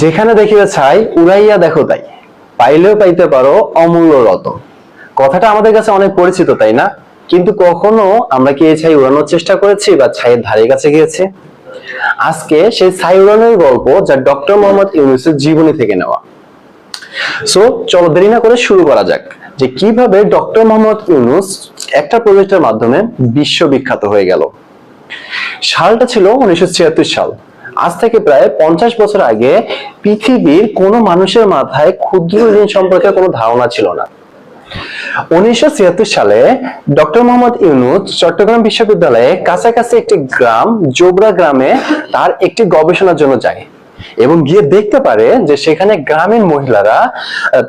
যেখানে দেখিবে ছাই, উড়াইয়া দেখো তাই। পাইলেও পাইতে পারো অমূল্য রত কথাটা আমাদের কাছে অনেক পরিচিত, তাই না? কিন্তু কখনো আমরা কি এই ছাই উড়ানোর চেষ্টা করেছি বা ছাইয়ের ধারে কাছে গিয়েছি? আজকে সেই ছাই উড়ানোর গল্প যা ডক্টর মোহাম্মদ ইউনুসের জীবনী থেকে নেওয়া। সো চলো দেরি না করে শুরু করা যাক যে কীভাবে ডক্টর মোহাম্মদ ইউনুস একটা প্রজেক্টের মাধ্যমে বিশ্ববিখ্যাত হয়ে গেল। সালটা ছিল উনিশশো ছিয়াত্তর সাল। আজ থেকে প্রায় পঞ্চাশ বছর আগে পৃথিবীর কোনো মানুষের মাথায় ক্ষুদ্র ঋণ সম্পর্কে কোনো ধারণা ছিল না। উনিশশো সালে ডক্টর মোহাম্মদ ইউনুস চট্টগ্রাম বিশ্ববিদ্যালয়ে কাছাকাছি একটি গ্রাম, জোবরা গ্রামে তার একটি গবেষণার জন্য যায় এবং গিয়ে দেখতে পারে যে সেখানে গ্রামীণ মহিলারা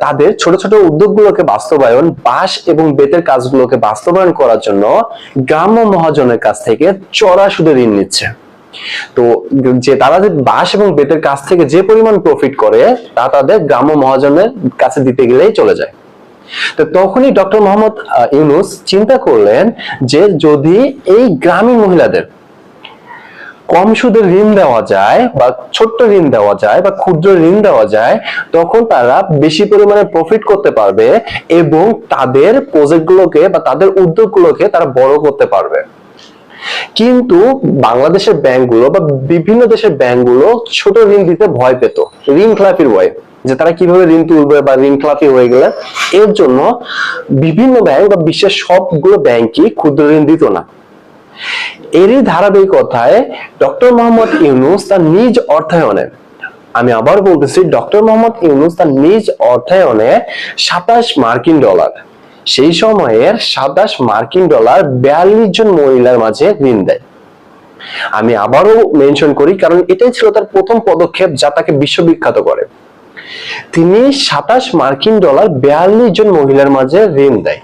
তাদের ছোট ছোট উদ্যোগগুলোকে বাস্তবায়ন, বাঁশ এবং বেতের কাজগুলোকে বাস্তবায়ন করার জন্য গ্রাম্য মহাজনের কাছ থেকে চড়া সুদে ঋণ নিচ্ছে। তো যে তারা যে বাঁশ এবং বেতের কাছ থেকে যে পরিমাণ প্রফিট করে, তা তাদের গ্রাম্য মহাজনের কাছে দিতে গেলেই চলে যায়। তো তখনই ডক্টর মোহাম্মদ ইউনুস চিন্তা করলেন যে যদি এই গ্রামীণ মহিলাদের কম সুদের ঋণ দেওয়া যায় বা ছোট্ট ঋণ দেওয়া যায় বা ক্ষুদ্র ঋণ দেওয়া যায়, তখন তারা বেশি পরিমাণে প্রফিট করতে পারবে এবং তাদের প্রজেক্টগুলোকে বা তাদের উদ্যোগগুলোকে তারা বড় করতে পারবে। কিন্তু বাংলাদেশের ব্যাংকগুলো বা বিভিন্ন দেশের ব্যাংকগুলো ছোট ঋণ দিতে ভয় পেত, ঋণ খেলাপির ভয়, যে তারা কীভাবে ঋণ তুলবে বা ঋণ খেলাপি হয়ে গেলে। এর জন্য বিভিন্ন ব্যাংক বা বিশ্বের সবগুলো ব্যাংকই ক্ষুদ্র ঋণ দিত না। এরই ধারাবাহিকতায় ডক্টর মোহাম্মদ ইউনুস তার নিজ অর্থায়নে, আমি আবার বলতেছি, ডক্টর মোহাম্মদ ইউনুস তার নিজ অর্থায়নে সাতাশ মার্কিন ডলার সেই সময়ের সাতাশ মার্কিন ডলার বিয়াল্লিশ জন মহিলার মাঝে ঋণ দেয়। আমি আবারও মেনশন করি, কারণ এটাই ছিল তার প্রথম পদক্ষেপ যা তাকে বিশ্ববিখ্যাত করে। তিনি সাতাশ মার্কিন ডলার বিয়াল্লিশ জন মহিলার মাঝে ঋণ দেয়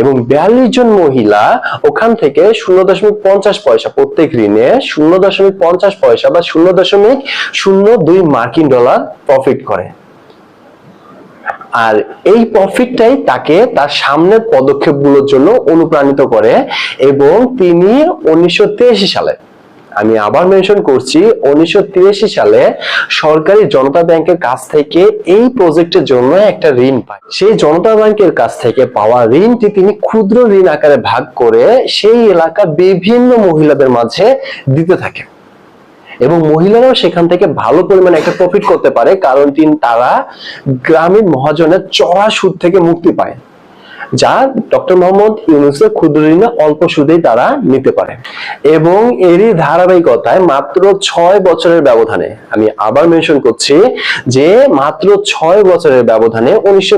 এবং বিয়াল্লিশ জন মহিলা ওখান থেকে শূন্য দশমিক পঞ্চাশ পয়সা, প্রত্যেক ঋণে শূন্য দশমিক পঞ্চাশ পয়সা বা শূন্য দশমিক শূন্য দুই মার্কিন ডলার প্রফিট করে। আর এই প্রফিটটাই তাকে তার সামনের পদক্ষেপগুলোর জন্য অনুপ্রাণিত করে এবং তিনি উনিশশো তিরাশি সালে, আমি আবার মেনশন করছি, উনিশশো সালে সরকারি জনতা ব্যাংকের কাছ থেকে এই প্রজেক্টের জন্য একটা ঋণ পায়। সেই জনতা ব্যাংকের কাছ থেকে পাওয়া ঋণটি তিনি ক্ষুদ্র ঋণ আকারে ভাগ করে সেই এলাকা বিভিন্ন মহিলাদের মাঝে দিতে থাকে। এবং মহিলারাও সেখান থেকে ভালো পরিমাণে একটা প্রফিট করতে পারে, কারণ তিন তারা গ্রামীণ মহাজনের চড়া সুদ থেকে মুক্তি পায়। যা ডক্টর মোহাম্মদ ইউনুসের ক্ষুদ্র ঋণে অল্প সুদেই তারা নিতে পারে। এবং এরই ধারাবাহিকতায় মাত্র ছয় বছরের ব্যবধানে, আমি আবার মেনশন করছি যে মাত্র ছয় বছরের ব্যবধানে উনিশশো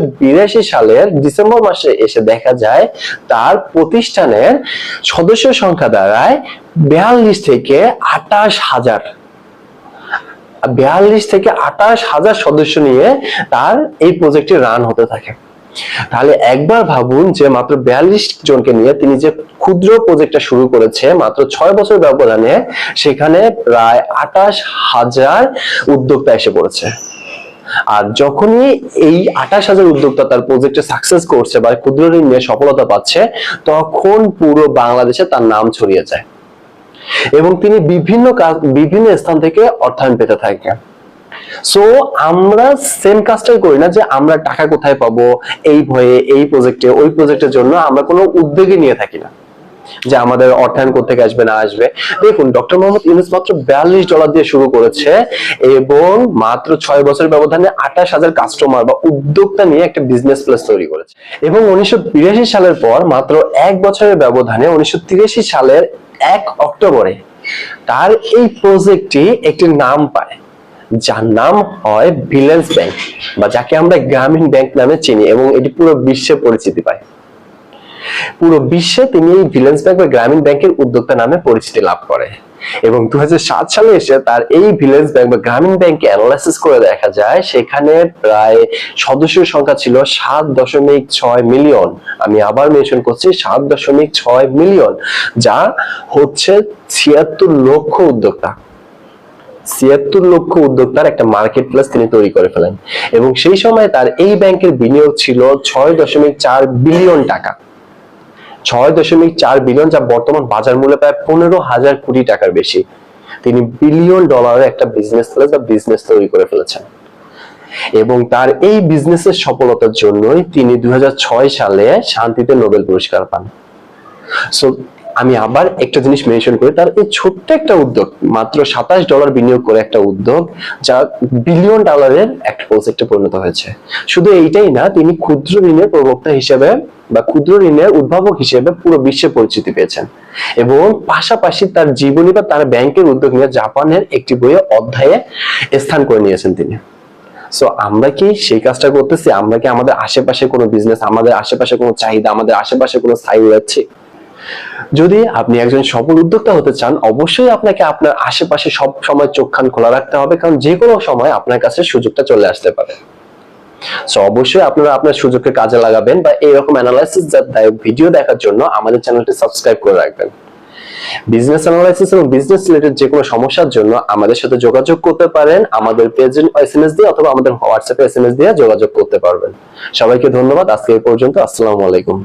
সালের ডিসেম্বর মাসে এসে দেখা যায় তার প্রতিষ্ঠানের সদস্য সংখ্যা দাঁড়ায় বিয়াল্লিশ থেকে আটাশ হাজার। বিয়াল্লিশ থেকে আটাশ হাজার সদস্য নিয়ে তার এই প্রজেক্টটি রান হতে থাকে। তাহলে একবার ভাবুন যে মাত্র বিয়াল্লিশ জনকে নিয়ে তিনি যে ক্ষুদ্র প্রজেক্টটা শুরু করেছে, মাত্র ছয় বছর ব্যবধানে সেখানে প্রায় আটাশ হাজার উদ্যোক্তা এসে পড়েছে। আর যখনই এই আঠাশ হাজার উদ্যোক্তা তার প্রজেক্টে সাকসেস করছে বা ক্ষুদ্র ঋণ নিয়ে সফলতা পাচ্ছে, তখন পুরো বাংলাদেশে তার নাম ছড়িয়ে যায়। এবং তিনি বিভিন্ন বিভিন্ন স্থান থেকে অর্থায়ন পেতে থাকেন। সো আমরা সেম কাজটাই করি না যে আমরা টাকা কোথায় পাবো, এই ভয়ে, এই প্রজেক্টে ওই প্রজেক্টের জন্য আমরা কোনো উদ্যোগই নিয়ে থাকি না। যে আমাদের অর্থায়ন করতে আসবে না, আসবে। দেখুন ডক্টর মোহাম্মদ ইউনুস মাত্র বিয়াল্লিশ ডলার দিয়ে শুরু করেছে এবং মাত্র ছয় বছরের ব্যবধানে আঠাশ হাজার কাস্টমার বা উদ্যোক্তা নিয়ে একটা বিজনেস প্লেস তৈরি করেছে। এবং উনিশশো বিরাশি সালের পর মাত্র এক বছরের ব্যবধানে উনিশশো তিরাশি সালের এক অক্টোবরে তার এই প্রজেক্টটি একটি নাম পায়। যার নাম হয় ভিলেন্স ব্যাংক বা যাকে আমরা গ্রামীণ ব্যাংক নামে চিনি এবং এটি পুরো বিশ্বে পরিচিতি পায়। পুরো বিশ্বে তিনি এই ভিলেন্স ব্যাংক বা গ্রামীণ ব্যাংকের উদ্যোক্তা নামে পরিচিতি লাভ করে এবং দু সালে এসে তার এই ভিলেন্স ব্যাংক বা গ্রামীণ ব্যাংকে অ্যানালাইসিস করে দেখা যায়, সেখানে প্রায় সদস্যের সংখ্যা ছিল সাত দশমিক ছয় মিলিয়ন। আমি আবার মেনশন করছি, সাত দশমিক ছয় মিলিয়ন, যা হচ্ছে ছিয়াত্তর লক্ষ উদ্যোক্তা। ছিয়াত্তর লক্ষ উদ্যোক্তার একটা মার্কেট প্লেস তিনি তৈরি করে ফেলেন। এবং সেই সময় তার এই ব্যাংকের বিনিয়োগ ছিল ছয় দশমিক চার বিলিয়ন টাকা। ছয় দশমিক চার বিলিয়ন যা বর্তমান বাজার মূল্যে প্রায় পনেরো হাজার কোটি টাকার বেশি। তিনি বিলিয়ন ডলারের একটা বিজনেস বা বিজনেস তৈরি করে ফেলেছেন। এবং তার এই বিজনেসের সফলতার জন্যই তিনি দুই হাজার ছয় সালে শান্তিতে নোবেল পুরস্কার পান। সো আমি আবার একটা জিনিস মেনশন করি, তার এই ছোট্ট একটা উদ্যোগ, মাত্র সাতাশ ডলার বিনিয়োগ করে একটা উদ্যোগ, যা বিলিয়ন ডলারের একটা প্রজেক্টে পরিণত হয়েছে। শুধু এইটাই না, তিনি ক্ষুদ্র ঋণের প্রবক্তা হিসেবে বা ক্ষুদ্র ঋণের উদ্ভাবক হিসেবে পুরো বিশ্বে পরিচিতি পেয়েছেন। এবং পাশাপাশি তার জীবনী বা তার ব্যাংকের উদ্যোগ নিয়ে জাপানের একটি বইয়ে অধ্যায়ে স্থান করে নিয়েছেন তিনি। সো আমরা কি সেই কাজটা করতেছি? আমরা কি আমাদের আশেপাশে কোনো বিজনেস আমাদের আশেপাশে কোনো চাহিদা, আমাদের আশেপাশে কোনো স্থায়ী উড়াচ্ছি যদি আপনি একজন সফল উদ্যোক্তা হতে চান, অবশ্যই আপনাকে আপনার আশেপাশে সব সময় চোখ কান খোলা রাখতে হবে, কারণ যে কোনো সময় আপনার কাছে সুযোগটা চলে আসতে পারে। অবশ্যই আপনারা আপনার সুযোগকে কাজে লাগাবেন বা এরকম অ্যানালাইসিস ভিডিও দেখার জন্য আমাদের চ্যানেলটি সাবস্ক্রাইব করে রাখবেন। বিজনেস অ্যানালাইসিস এবং বিজনেস রিলেটেড যে কোনো সমস্যার জন্য আমাদের সাথে যোগাযোগ করতে পারেন। আমাদের পেজে এসএমএস দিয়ে অথবা আমাদের হোয়াটসঅ্যাপে এসএমএস দিয়ে যোগাযোগ করতে পারবেন। সবাইকে ধন্যবাদ। আজকে এই পর্যন্ত। আসসালামু আলাইকুম।